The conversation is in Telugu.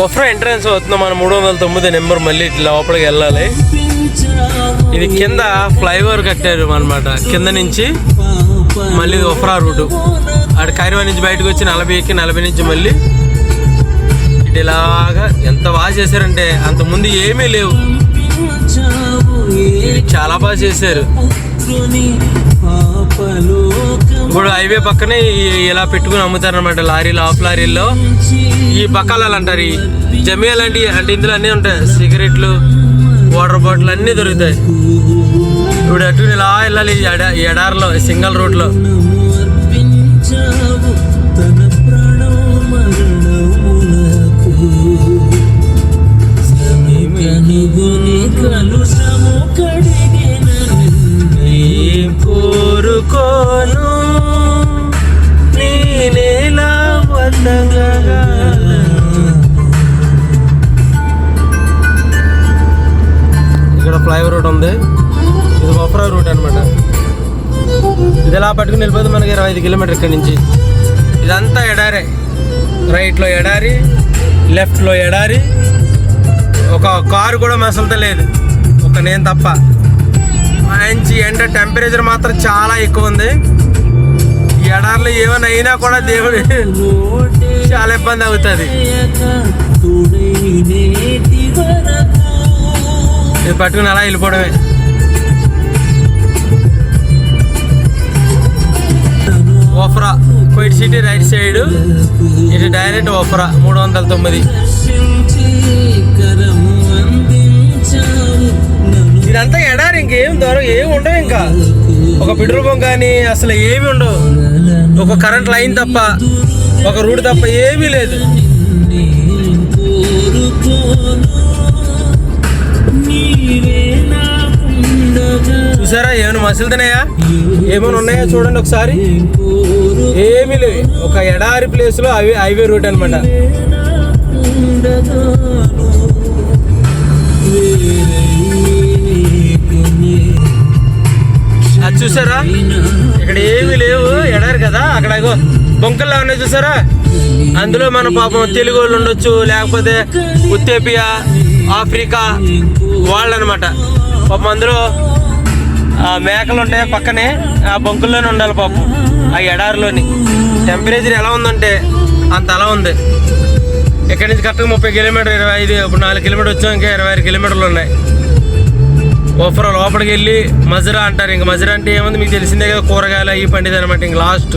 వఫ్రా ఎంట్రన్స్ అవుతుంది మన మూడు వందల తొమ్మిది నెంబర్ మళ్ళీ ఇట్లా లోపలికి వెళ్ళాలి. ఇది కింద ఫ్లైఓవర్ కట్టారు అనమాట కింద నుంచి మళ్ళీ ఇది రూటు. అక్కడ కైరవా నుంచి బయటకు వచ్చి నలభై ఎక్కి నలభై నుంచి మళ్ళీ ఇటు ఇలాగా ఎంత బాగా చేశారంటే అంత ముందు ఏమీ లేవు. చాలా బాగా చేశారు. హైవే పక్కనే ఇలా పెట్టుకుని అమ్ముతారనమాట లారీలు ఆఫ్ లారీల్లో. ఈ బకాలాలు అంటారు ఈ జమియా లాంటి అంటే ఇందులో అన్నీ ఉంటాయి. సిగరెట్లు వాటర్ బాటిల్ అన్నీ దొరుకుతాయి. ఇప్పుడు అటు ఇలా వెళ్ళాలి ఈ ఎడ ఈ ఎడారిలో సింగల్ రోడ్లో. కలుషము ఉంది. ఇది బఫరా రూట్ అనమాట ఇది ఎలా పట్టుకుని వెళ్ళిపోతే మనకి ఇరవై ఐదు కిలోమీటర్ ఇక్కడ నుంచి. ఇదంతా ఎడారే. రైట్లో ఎడారి లెఫ్ట్లో ఎడారి. ఒక కారు కూడా మసలుతా లేదు ఒక నేను తప్ప. మంచి ఎండ టెంపరేచర్ మాత్రం చాలా ఎక్కువ ఉంది. ఈ ఎడారిలో ఏమైనా అయినా కూడా దేవుడు చాలా ఇబ్బంది అవుతుంది. ఇది పట్టుకుని అలా వెళ్ళిపోవడమే. ఓఫ్రా కోయిట్ సిటీ రైట్ సైడ్. ఇది డైరెక్ట్ ఓఫ్రా మూడు వందల తొమ్మిది. ఇదంతా ఎడారి ఇంకేం దూరం ఏమి ఉండవు ఇంకా. ఒక పెట్రోల్ బంక్ కానీ అసలు ఏమి ఉండవు. ఒక కరెంట్ లైన్ తప్ప ఒక రూట్ తప్ప ఏమీ లేదు. చూసారా? ఏమైనా మసలుతున్నాయా? ఏమైనా ఉన్నాయా చూడండి ఒకసారి. ఏమి ఏమీ లేవు. ఒక ఎడారి ప్లేస్లో హైవే హైవే రూట్ అనమాట అది చూసారా? ఇక్కడ ఏమీ లేవు. ఎడారి కదా? అక్కడ బొంకల్లా ఉన్నాయి చూసారా? అందులో మన పాపం తెలుగు వాళ్ళు ఉండొచ్చు లేకపోతే ఉత్తేపియా ఆఫ్రికా వాళ్ళు అనమాట పాపం అందులో మేకలు ఉంటాయి పక్కనే ఆ బొంకుల్లోనే ఉండాలి పాపం ఆ ఎడారిలోని. టెంపరేచర్ ఎలా ఉందంటే అంత అలా ఉంది. ఇక్కడి నుంచి కరెక్ట్గా ముప్పై కిలోమీటర్ ఇరవై ఐదు ఇప్పుడు నాలుగు కిలోమీటర్ వచ్చాం ఇంకా ఇరవై ఐదు కిలోమీటర్లు ఉన్నాయి. ఓఫర్ లోపలికి వెళ్ళి మజరా అంటారు. ఇంకా మజరా అంటే ఏముంది? మీకు తెలిసిందే కదా కూరగాయలు అవి పండిది అనమాట ఇంక లాస్ట్